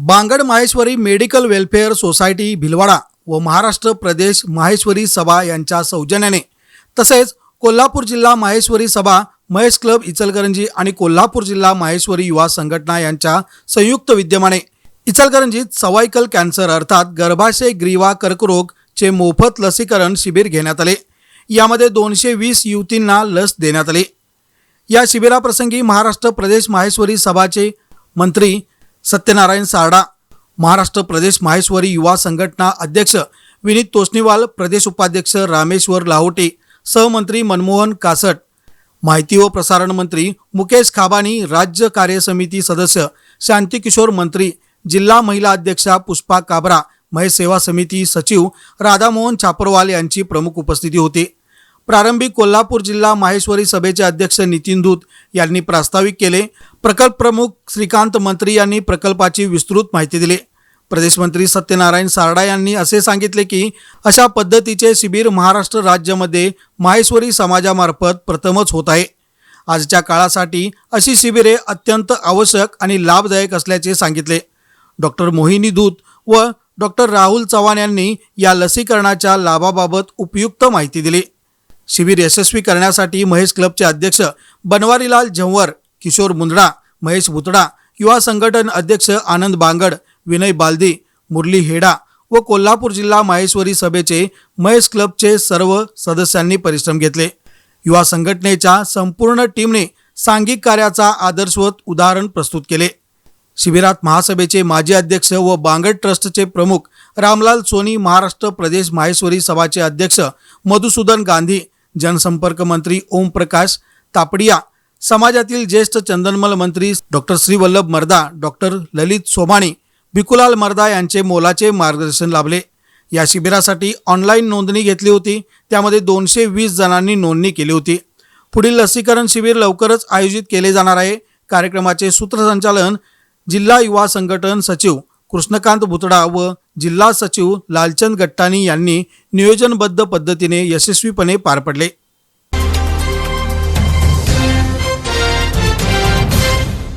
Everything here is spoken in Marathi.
Bangad Maheshwari medical welfare society Bhilwara व महाराष्ट्र प्रदेश माहेश्वरी सभा यांच्या सौजन्याने तसेच कोल्हापूर जिल्हा माहेश्वरी सभा महेश क्लब इचलकरंजी आणि कोल्हापूर जिल्हा माहेश्वरी युवा संघटना यांच्या संयुक्त विद्यमाने इचलकरंजीत सवायकल कॅन्सर अर्थात गर्भाशय ग्रीवा कर्करोग चे मोफत लसीकरण शिबिर घेण्यात आले. यामध्ये दोनशे वीस युवतींना लस देण्यात आली. या शिबिराप्रसंगी महाराष्ट्र प्रदेश माहेश्वरी सभाचे मंत्री सत्यनारायण सारडा महाराष्ट्र प्रदेश माहेश्वरी युवा संघटना अध्यक्ष विनीत तोष्णीवाल प्रदेश उपाध्यक्ष रामेश्वर लाहोटे सहमंत्री मनमोहन कासट माहिती व प्रसारण मंत्री मुकेश खाबानी राज्य कार्यसमिती सदस्य शांतिकिशोर मंत्री जिल्हा महिला अध्यक्षा पुष्पा काबरा महेश सेवा समिती सचिव राधामोहन छापरवाल यांची प्रमुख उपस्थिती होती. प्रारंभी कोल्हापूर जिल्हा माहेश्वरी सभेचे अध्यक्ष नितीन दूत यांनी प्रास्ताविक केले. प्रकल्प प्रमुख श्रीकांत मंत्री यांनी प्रकल्पाची विस्तृत माहिती दिली. प्रदेशमंत्री सत्यनारायण सारडा यांनी असे सांगितले की अशा पद्धतीचे शिबिर महाराष्ट्र राज्यामध्ये माहेश्वरी समाजामार्फत प्रथमच होत आहे. आजच्या काळासाठी अशी शिबिरे अत्यंत आवश्यक आणि लाभदायक असल्याचे सांगितले. डॉक्टर मोहिनी दूत व डॉक्टर राहुल चव्हाण यांनी या लसीकरणाच्या लाभाबाबत उपयुक्त माहिती दिली. शिबिर यशस्वी करण्यासाठी महेश क्लबचे अध्यक्ष बनवारीलाल झंवर किशोर मुंदडा महेश भुतडा युवा संघटन अध्यक्ष आनंद बांगड विनय बालदी मुरली हेडा व कोल्हापूर जिल्हा माहेश्वरी सभेचे महेश क्लबचे सर्व सदस्यांनी परिश्रम घेतले. युवा संघटनेच्या संपूर्ण टीमने सांघिक कार्याचा आदर्शवत उदाहरण प्रस्तुत केले. शिबिरात महासभेचे माजी अध्यक्ष व बांगड ट्रस्टचे प्रमुख रामलाल सोनी महाराष्ट्र प्रदेश माहेश्वरी सभाचे अध्यक्ष मधुसूदन गांधी जनसंपर्क मंत्री ओमप्रकाश तापडिया समाजातील ज्येष्ठ चंदनमल मंत्री डॉक्टर श्रीवल्लभ मर्दा डॉक्टर ललित सोमाणी बिकुलाल मर्दा यांचे मोलाचे मार्गदर्शन लाभले. या शिबिरासाठी ऑनलाईन नोंदणी घेतली होती. त्यामध्ये दोनशे वीस जणांनी नोंदणी केली होती. पुढील लसीकरण शिबिर लवकरच आयोजित केले जाणार आहे. कार्यक्रमाचे सूत्रसंचालन जिल्हा युवा संघटन सचिव कृष्णकांत भुतडा व जिल्हा सचिव लालचंद गट्टाणी यांनी नियोजनबद्ध पद्धतीने यशस्वीपणे पार पडले.